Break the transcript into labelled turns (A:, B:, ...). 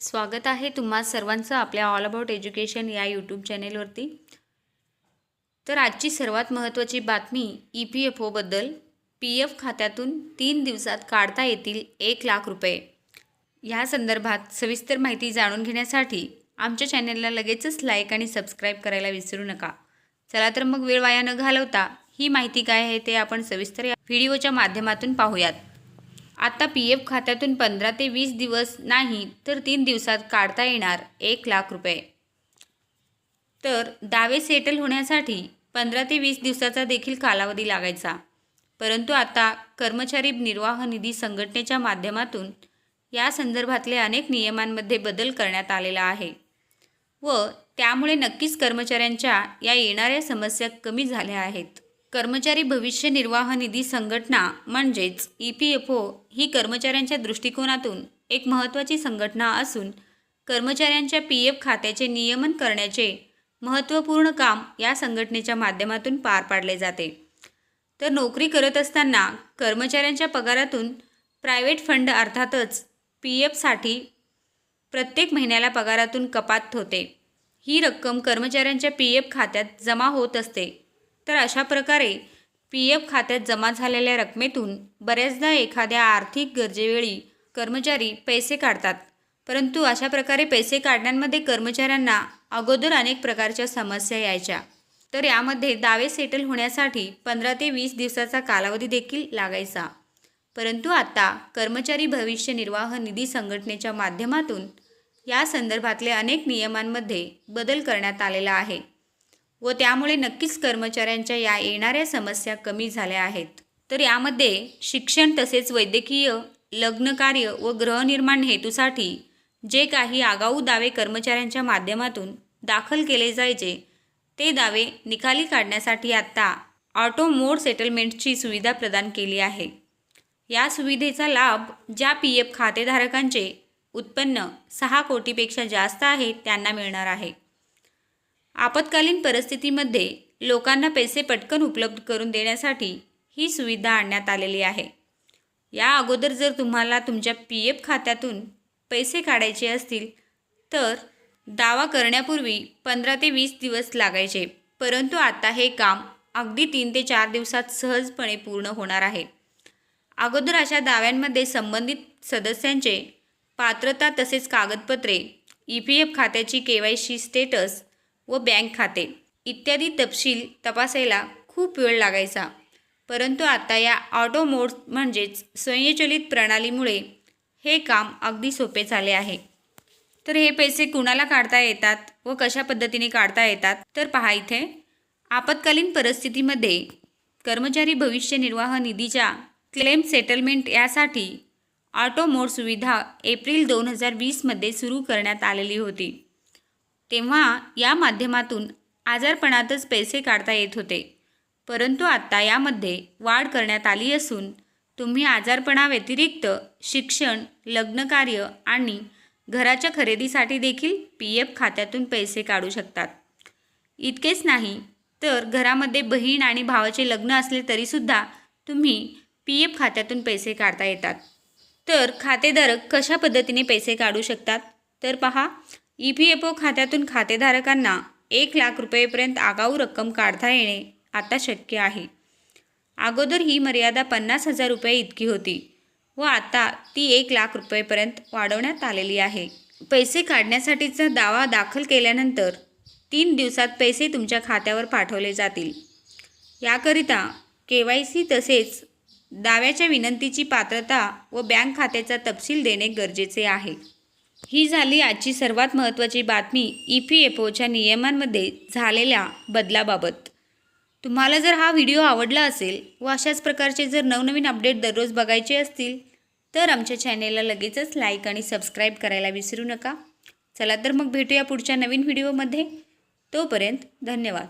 A: स्वागत आहे तुम्हा सर्वांचं आपल्या ऑल अबाउट एज्युकेशन या यूट्यूब चॅनेलवरती तर आजची सर्वात महत्त्वाची बातमी ई पी एफ ओबद्दल पी एफ खात्यातून तीन दिवसात काढता येतील एक लाख रुपये. ह्या संदर्भात सविस्तर माहिती जाणून घेण्यासाठी आमच्या चॅनेलला लगेचच लाईक आणि सबस्क्राईब करायला विसरू नका. चला तर मग वेळ वाया न घालवता ही माहिती काय आहे ते आपण सविस्तर या व्हिडिओच्या माध्यमातून पाहूयात. आता पी एफ खात्यातून पंधरा ते वीस दिवस नाही तर तीन दिवसात काढता येणार एक लाख रुपये. तर दावे सेटल होण्यासाठी पंधरा ते वीस दिवसाचा देखील कालावधी लागायचा. परंतु आता कर्मचारी निर्वाह निधी संघटनेच्या माध्यमातून या संदर्भातले अनेक नियमांमध्ये बदल करण्यात आलेला आहे व त्यामुळे नक्कीच कर्मचाऱ्यांच्या या येणाऱ्या समस्या कमी झाल्या आहेत. कर्मचारी भविष्य निर्वाह निधी संघटना म्हणजेच ई पी एफ ओ ही कर्मचाऱ्यांच्या दृष्टिकोनातून एक महत्त्वाची संघटना असून कर्मचाऱ्यांच्या पी एफ खात्याचे नियमन करण्याचे महत्त्वपूर्ण काम या संघटनेच्या माध्यमातून पार पाडले जाते. तर नोकरी करत असताना कर्मचाऱ्यांच्या पगारातून प्रायव्हेट फंड अर्थातच पी एफसाठी प्रत्येक महिन्याला पगारातून कपात होते. ही रक्कम कर्मचाऱ्यांच्या पी एफ खात्यात जमा होत असते. तर अशा प्रकारे पी एफ खात्यात जमा झालेल्या रकमेतून बऱ्याचदा एखाद्या आर्थिक गरजेवेळी कर्मचारी पैसे काढतात. परंतु अशा प्रकारे पैसे काढण्यामध्ये कर्मचाऱ्यांना अगोदर अनेक प्रकारच्या समस्या यायच्या. तर यामध्ये दावे सेटल होण्यासाठी पंधरा ते वीस दिवसाचा कालावधी देखील लागायचा. परंतु आता कर्मचारी भविष्य निर्वाह निधी संघटनेच्या माध्यमातून या संदर्भातले अनेक नियमांमध्ये बदल करण्यात आलेला आहे. व त्यामुळे नक्कीच कर्मचाऱ्यांच्या या येणाऱ्या समस्या कमी झाल्या आहेत. तर यामध्ये शिक्षण तसेच वैद्यकीय लग्नकार्य व गृहनिर्माण हेतूसाठी जे काही आगाऊ दावे कर्मचाऱ्यांच्या माध्यमातून दाखल केले जायचे ते दावे निकाली काढण्यासाठी आत्ता ऑटो मोड सेटलमेंटची सुविधा प्रदान केली आहे. या सुविधेचा लाभ ज्या पी एफ खातेधारकांचे उत्पन्न सहा कोटीपेक्षा जास्त आहे त्यांना मिळणार आहे. आपत्कालीन परिस्थितीमध्ये लोकांना पैसे पटकन उपलब्ध करून देण्यासाठी ही सुविधा आणण्यात आलेली आहे. या अगोदर जर तुम्हाला तुमच्या पी एफ खात्यातून पैसे काढायचे असतील तर दावा करण्यापूर्वी पंधरा ते वीस दिवस लागायचे परंतु आता हे काम अगदी तीन ते चार दिवसात सहजपणे पूर्ण होणार आहे. अगोदर अशा दाव्यांमध्ये संबंधित सदस्यांचे पात्रता तसेच कागदपत्रे ई पी एफ खात्याची के वाय सी स्टेटस व बँक खाते. इत्यादी तपशील तपासायला खूप वेळ लागायचा. परंतु आता या ऑटो मोड म्हणजेच स्वयंचलित प्रणालीमुळे हे काम अगदी सोपे झाले आहे. तर हे पैसे कुणाला काढता येतात व कशा पद्धतीने काढता येतात तर पहा इथे. आपत्कालीन परिस्थितीमध्ये कर्मचारी भविष्य निर्वाह निधीच्या क्लेम सेटलमेंट यासाठी ऑटो मोड सुविधा एप्रिल दोन हजार वीसमध्ये सुरू करण्यात आलेली होती. तेव्हा या माध्यमातून आजारपणातच पैसे काढता येत होते. परंतु आत्ता यामध्ये वाढ करण्यात आली असून तुम्ही आजारपणाव्यतिरिक्त शिक्षण लग्नकार्य आणि घराच्या खरेदीसाठी देखील पी एफ खात्यातून पैसे काढू शकतात. इतकेच नाही तर घरामध्ये बहीण आणि भावाचे लग्न असले तरीसुद्धा तुम्ही पी एफ खात्यातून पैसे काढता येतात. तर खातेधारक कशा पद्धतीने पैसे काढू शकतात? तर पहा ई पी एफ ओ खात्यातून खातेधारकांना एक लाख रुपयेपर्यंत आगाऊ रक्कम काढता येणे आता शक्य आहे. अगोदर ही मर्यादा पन्नास हजार रुपये इतकी होती व आता ती एक लाख रुपयेपर्यंत वाढवण्यात आलेली आहे. पैसे काढण्यासाठीचा दावा दाखल केल्यानंतर तीन दिवसात पैसे तुमच्या खात्यावर पाठवले जातील. याकरिता के वाय सी तसेच दाव्याच्या विनंतीची पात्रता व बँक खात्याचा तपशील देणे गरजेचे आहे. ही झाली आजची सर्वात महत्त्वाची बातमी ई पी एफ ओच्या नियमांमध्ये झालेल्या बदलाबाबत. तुम्हाला जर हा व्हिडिओ आवडला असेल व अशाच प्रकारचे जर नवनवीन अपडेट दररोज बघायचे असतील तर आमच्या चॅनेलला लगेचच लाईक आणि सबस्क्राईब करायला विसरू नका. चला तर मग भेटूया पुढच्या नवीन व्हिडिओमध्ये. तोपर्यंत धन्यवाद.